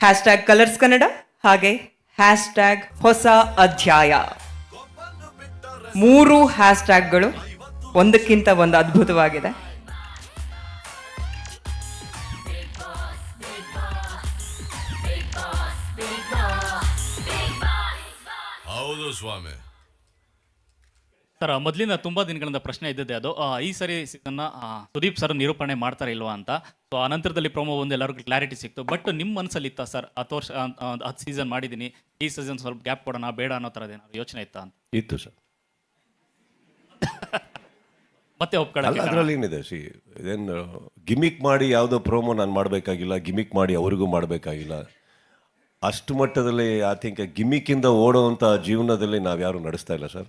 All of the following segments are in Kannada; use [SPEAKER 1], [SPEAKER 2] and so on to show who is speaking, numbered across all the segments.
[SPEAKER 1] ಹ್ಯಾಶ್ಟ್ಯಾಗ್ ಕಲರ್ಸ್ ಕನ್ನಡ ಹಾಗೆ ಹ್ಯಾಶ್ಟ್ಯಾಗ್ ಹೊಸ ಅಧ್ಯಾಯ. ಮೂರು ಹ್ಯಾಶ್ಟ್ಯಾಗ್ಗಳು ಒಂದಕ್ಕಿಂತ ಒಂದು ಅದ್ಭುತವಾಗಿದೆ.
[SPEAKER 2] ಹೌದು ಸ್ವಾಮಿ.
[SPEAKER 3] ಸರ್ ಮೊದಲಿನ ತುಂಬಾ ದಿನಗಳಿಂದ ಪ್ರಶ್ನೆ ಇದ್ದದ್ದೆ ಅದು ಆ, ಈ ಸರಿ ಸೀಸನ್ನ ಸುದೀಪ್ ಸರ್ ನಿರೂಪಣೆ ಮಾಡ್ತಾರೆ ಇಲ್ವಾ ಅಂತ. ಸೊ ಆ ನಂತರದಲ್ಲಿ ಪ್ರೊಮೋ ಒಂದು ಎಲ್ಲರಿಗೂ ಕ್ಲಾರಿಟಿ ಸಿಕ್ತು. ಬಟ್ ನಿಮ್ಮ ಮನಸ್ಸಲ್ಲಿ ಇತ್ತಾ ಸರ್ ಹತ್ತು ವರ್ಷ ಹತ್ತು ಸೀಸನ್ ಮಾಡಿದ್ದೀನಿ ಈ ಸೀಸನ್ ಸ್ವಲ್ಪ ಗ್ಯಾಪ್ ಕೊಡೋಣ ಬೇಡ ಅನ್ನೋ ಥರದ ಏನಾದ್ರು ಯೋಚನೆ ಇತ್ತಾ ಅಂತ?
[SPEAKER 4] ಇತ್ತು ಸರ್
[SPEAKER 3] ಮತ್ತೆ ಒಪ್ಕೊಳ್ಳಲ್ಲ
[SPEAKER 4] ಅದರಲ್ಲಿ ಏನಿದೆ? ಸಿ ಇದೇನು ಗಿಮಿಕ್ ಮಾಡಿ ಯಾವುದೋ ಪ್ರೋಮೋ ನಾನು ಮಾಡಬೇಕಾಗಿಲ್ಲ ಗಿಮಿಕ್ ಮಾಡಿ ಅವ್ರಿಗೂ ಮಾಡಬೇಕಾಗಿಲ್ಲ. ಅಷ್ಟು ಮಟ್ಟದಲ್ಲಿ ಐ ಥಿಂಕ್ ಗಿಮಿಕ್ಕಿಂದ ಓಡೋವಂಥ ಜೀವನದಲ್ಲಿ ನಾವು ಯಾರು ನಡೆಸ್ತಾ ಇಲ್ಲ ಸರ್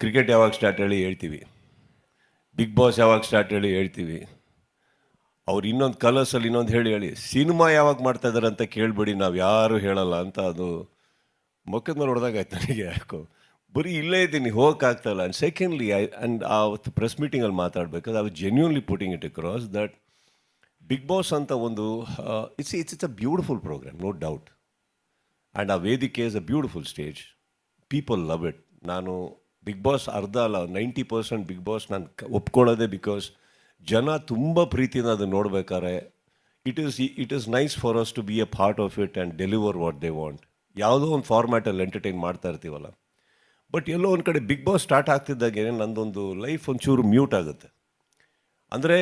[SPEAKER 4] ಕ್ರಿಕೆಟ್ ಯಾವಾಗ ಸ್ಟಾರ್ಟ್ ಹೇಳಿ ಹೇಳ್ತೀವಿ. ಬಿಗ್ ಬಾಸ್ ಯಾವಾಗ ಸ್ಟಾರ್ಟ್ ಹೇಳಿ ಹೇಳ್ತೀವಿ. ಅವ್ರು ಇನ್ನೊಂದು ಕಲರ್ಸಲ್ಲಿ ಇನ್ನೊಂದು ಹೇಳಿ ಹೇಳಿ, ಸಿನಿಮಾ ಯಾವಾಗ ಮಾಡ್ತಾ ಇದ್ದಾರೆ ಅಂತ ಕೇಳಬೇಡಿ, ನಾವು ಯಾರು ಹೇಳಲ್ಲ ಅಂತ ಅದು ಮೊಕ್ಕದ ಮೇಲೆ ಹೊಡೆದಾಗಾಯ್ತು ನನಗೆ ಯಾಕೋ. ಬರೀ ಇಲ್ಲೇ ಇದ್ದೀನಿ ಹೋಗೋಕ್ಕಾಗ್ತಾಯಿಲ್ಲ ಆ್ಯಂಡ್ ಸೆಕೆಂಡ್ಲಿ ಐ ಆ್ಯಂಡ್ ಆವತ್ತು ಪ್ರೆಸ್ ಮೀಟಿಂಗಲ್ಲಿ ಮಾತಾಡಬೇಕಾದ್ರೆ I genuinely putting it across that Bigg Boss ಅಂತ ಒಂದು it's it's it's a beautiful programme no doubt and ಆ ವೇದಿಕೆ is a beautiful stage people love it ನಾನು ಬಿಗ್ ಬಾಸ್ ಅರ್ಧ ಅಲ್ಲ ನೈಂಟಿ ಪರ್ಸೆಂಟ್ ಬಿಗ್ ಬಾಸ್ ನಾನು ಒಪ್ಕೊಳ್ಳೋದೆ ಬಿಕಾಸ್ ಜನ ತುಂಬ ಪ್ರೀತಿಯಿಂದ ಅದನ್ನು ನೋಡ್ಬೇಕಾದ್ರೆ it is it is nice for us to be a part of it and deliver what they want ಯಾವುದೋ ಒಂದು ಫಾರ್ಮ್ಯಾಟಲ್ಲಿ ಎಂಟರ್ಟೈನ್ ಮಾಡ್ತಾ ಇರ್ತೀವಲ್ಲ. ಬಟ್ ಎಲ್ಲೋ ಒಂದು ಕಡೆ ಬಿಗ್ ಬಾಸ್ ಸ್ಟಾರ್ಟ್ ಆಗ್ತಿದ್ದಾಗೆ ನಂದೊಂದು ಲೈಫ್ ಒಂಚೂರು ಮ್ಯೂಟ್ ಆಗುತ್ತೆ. ಅಂದರೆ